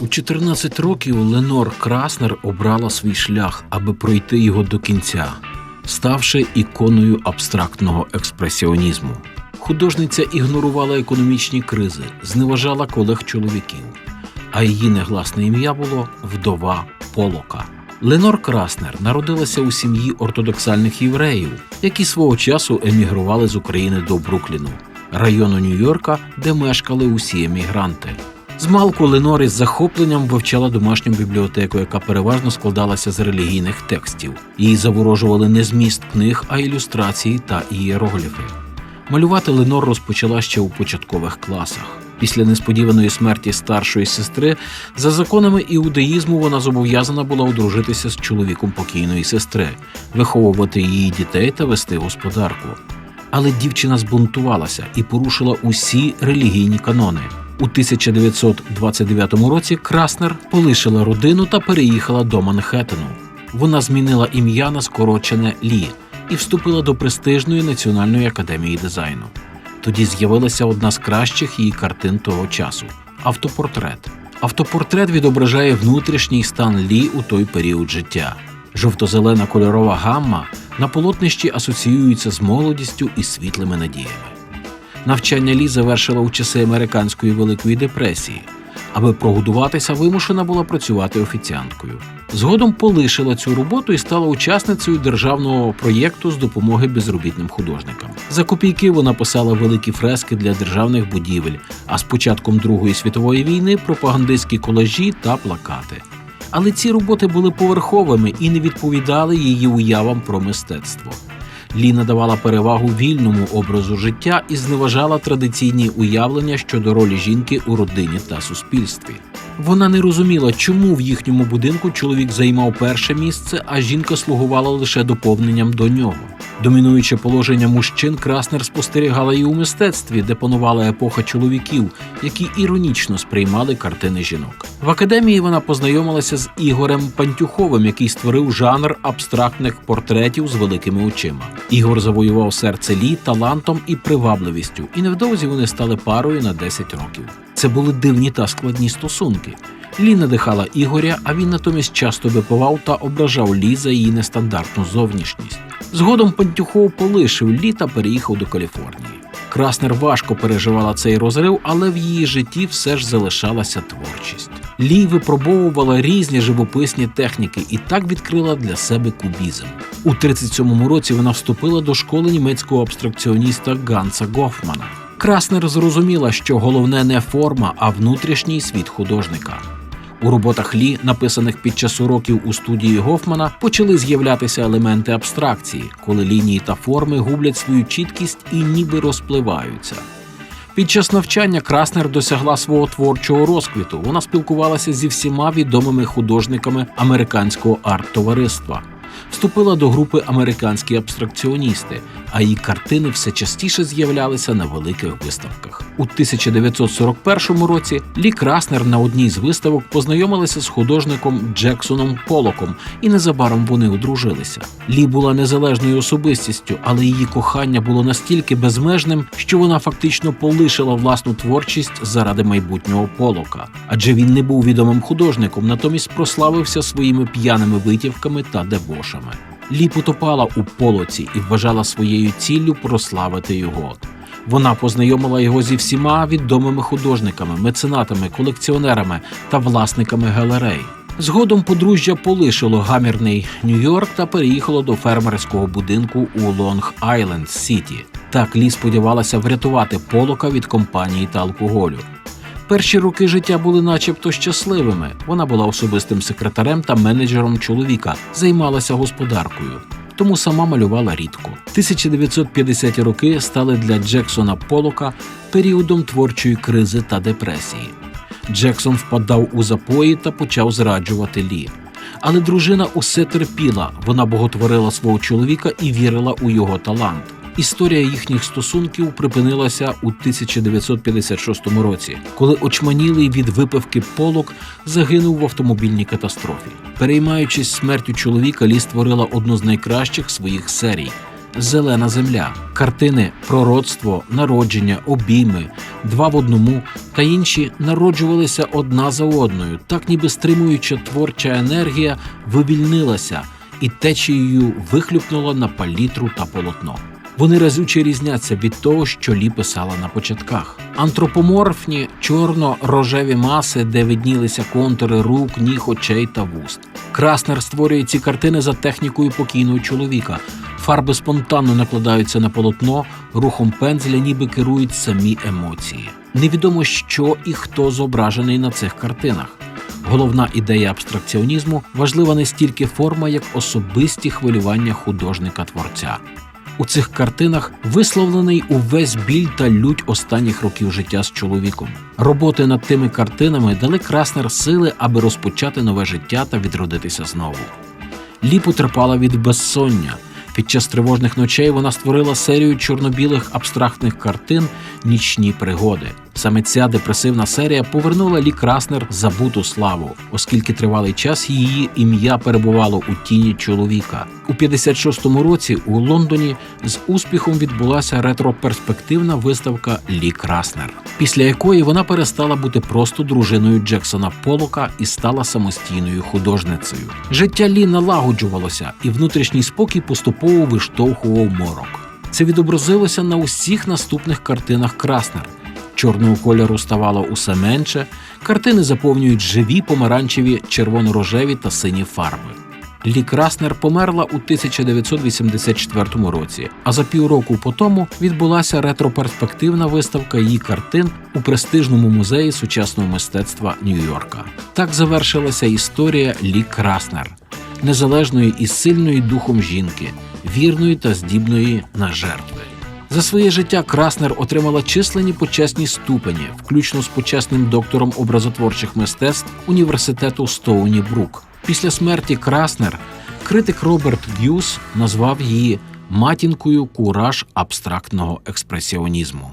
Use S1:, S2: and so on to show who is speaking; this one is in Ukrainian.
S1: У 14 років Ленор Краснер обрала свій шлях, аби пройти його до кінця, ставши іконою абстрактного експресіонізму. Художниця ігнорувала економічні кризи, зневажала колег чоловіків, а її негласне ім'я було вдова Полока. Ленор Краснер народилася у сім'ї ортодоксальних євреїв, які свого часу емігрували з України до Брукліну, району Нью-Йорка, де мешкали усі емігранти. Змалку Ленор із захопленням вивчала домашню бібліотеку, яка переважно складалася з релігійних текстів. Її заворожували не зміст книг, а ілюстрації та ієрогліфи. Малювати Ленор розпочала ще у початкових класах. Після несподіваної смерті старшої сестри, за законами іудаїзму вона зобов'язана була одружитися з чоловіком покійної сестри, виховувати її дітей та вести господарку. Але дівчина збунтувалася і порушила усі релігійні канони. У 1929 році Краснер полишила родину та переїхала до Манхеттену. Вона змінила ім'я на скорочене Лі і вступила до престижної національної академії дизайну. Тоді з'явилася одна з кращих її картин того часу автопортрет. Автопортрет відображає внутрішній стан Лі у той період життя. Жовто-зелена кольорова гамма на полотнищі асоціюється з молодістю і світлими надіями. Навчання Лі завершила у часи американської Великої депресії. Аби прогодуватися, вимушена була працювати офіціанткою. Згодом полишила цю роботу і стала учасницею державного проєкту з допомоги безробітним художникам. За копійки вона писала великі фрески для державних будівель, а з початком Другої світової війни пропагандистські колажі та плакати. Але ці роботи були поверховими і не відповідали її уявам про мистецтво. Лі надавала перевагу вільному образу життя і зневажала традиційні уявлення щодо ролі жінки у родині та суспільстві. Вона не розуміла, чому в їхньому будинку чоловік займав перше місце, а жінка слугувала лише доповненням до нього. Домінуюче положення мужчин Краснер спостерігала і у мистецтві, де панувала епоха чоловіків, які іронічно сприймали картини жінок. В академії вона познайомилася з Ігорем Пантюховим, який створив жанр абстрактних портретів з великими очима. Ігор завоював серце Лі талантом і привабливістю, і невдовзі вони стали парою на 10 років. Це були дивні та складні стосунки. Лі надихала Ігоря, а він натомість часто випивав та ображав Лі за її нестандартну зовнішність. Згодом Пантюхов полишив Лі та переїхав до Каліфорнії. Краснер важко переживала цей розрив, але в її житті все ж залишалася творчість. Лі випробовувала різні живописні техніки і так відкрила для себе кубізм. У 37-му році вона вступила до школи німецького абстракціоніста Ганса Гофмана. Краснер зрозуміла, що головне не форма, а внутрішній світ художника. У роботах Лі, написаних під час уроків у студії Гофмана, почали з'являтися елементи абстракції, коли лінії та форми гублять свою чіткість і ніби розпливаються. Під час навчання Краснер досягла свого творчого розквіту. Вона спілкувалася зі всіма відомими художниками американського арт-товариства. Вступила до групи американські абстракціоністи, а її картини все частіше з'являлися на великих виставках. У 1941 році Лі Краснер на одній з виставок познайомилася з художником Джексоном Полоком, і незабаром вони одружилися. Лі була незалежною особистістю, але її кохання було настільки безмежним, що вона фактично полишила власну творчість заради майбутнього Полока. Адже він не був відомим художником, натомість прославився своїми п'яними витівками та дебошами. Лі потопала у полоці і вважала своєю ціллю прославити його. Вона познайомила його зі всіма відомими художниками, меценатами, колекціонерами та власниками галерей. Згодом подружжя полишило гамірний Нью-Йорк та переїхало до фермерського будинку у Лонг-Айленд Сіті. Так Лі сподівалася врятувати полока від компанії та алкоголю. Перші роки життя були начебто щасливими. Вона була особистим секретарем та менеджером чоловіка, займалася господаркою. Тому сама малювала рідко. 1950-ті роки стали для Джексона Полока періодом творчої кризи та депресії. Джексон впадав у запої та почав зраджувати Лі. Але дружина усе терпіла, вона боготворила свого чоловіка і вірила у його талант. Історія їхніх стосунків припинилася у 1956 році, коли очманілий від випивки полок загинув в автомобільній катастрофі. Переймаючись смертю чоловіка, Лі створила одну з найкращих своїх серій Зелена земля, картини Пророцтво, народження, обійми, два в одному та інші народжувалися одна за одною, так ніби стримуюча творча енергія вивільнилася і течією вихлюпнула на палітру та полотно. Вони разюче різняться від того, що Лі писала на початках. Антропоморфні чорно-рожеві маси, де виднілися контури рук, ніг, очей та вуст. Краснер створює ці картини за технікою покійного чоловіка. Фарби спонтанно накладаються на полотно, рухом пензля ніби керують самі емоції. Невідомо, що і хто зображений на цих картинах. Головна ідея абстракціонізму важлива не стільки форма, як особисті хвилювання художника-творця. У цих картинах висловлений увесь біль та лють останніх років життя з чоловіком. Роботи над тими картинами дали Краснер сили, аби розпочати нове життя та відродитися знову. Лі потерпала від безсоння. Під час тривожних ночей вона створила серію чорно-білих абстрактних картин Нічні пригоди. Саме ця депресивна серія повернула Лі Краснер забуту славу, оскільки тривалий час її ім'я перебувало у тіні чоловіка. У 56-му році у Лондоні з успіхом відбулася ретроперспективна виставка Лі Краснер, після якої вона перестала бути просто дружиною Джексона Полока і стала самостійною художницею. Життя Лі налагоджувалося, і внутрішній спокій поступово виштовхував морок. Це відобразилося на усіх наступних картинах Краснер. Чорного кольору ставало усе менше, картини заповнюють живі помаранчеві, червоно-рожеві та сині фарби. Лі Краснер померла у 1984 році, а за півроку по тому відбулася ретроперспективна виставка її картин у престижному музеї сучасного мистецтва Нью-Йорка. Так завершилася історія Лі Краснер, незалежної і сильної духом жінки, вірної та здібної на жертви. За своє життя Краснер отримала численні почесні ступені, включно з почесним доктором образотворчих мистецтв університету Стоуні Брук. Після смерті Краснер критик Роберт Гюс назвав її матінкою кураж абстрактного експресіонізму.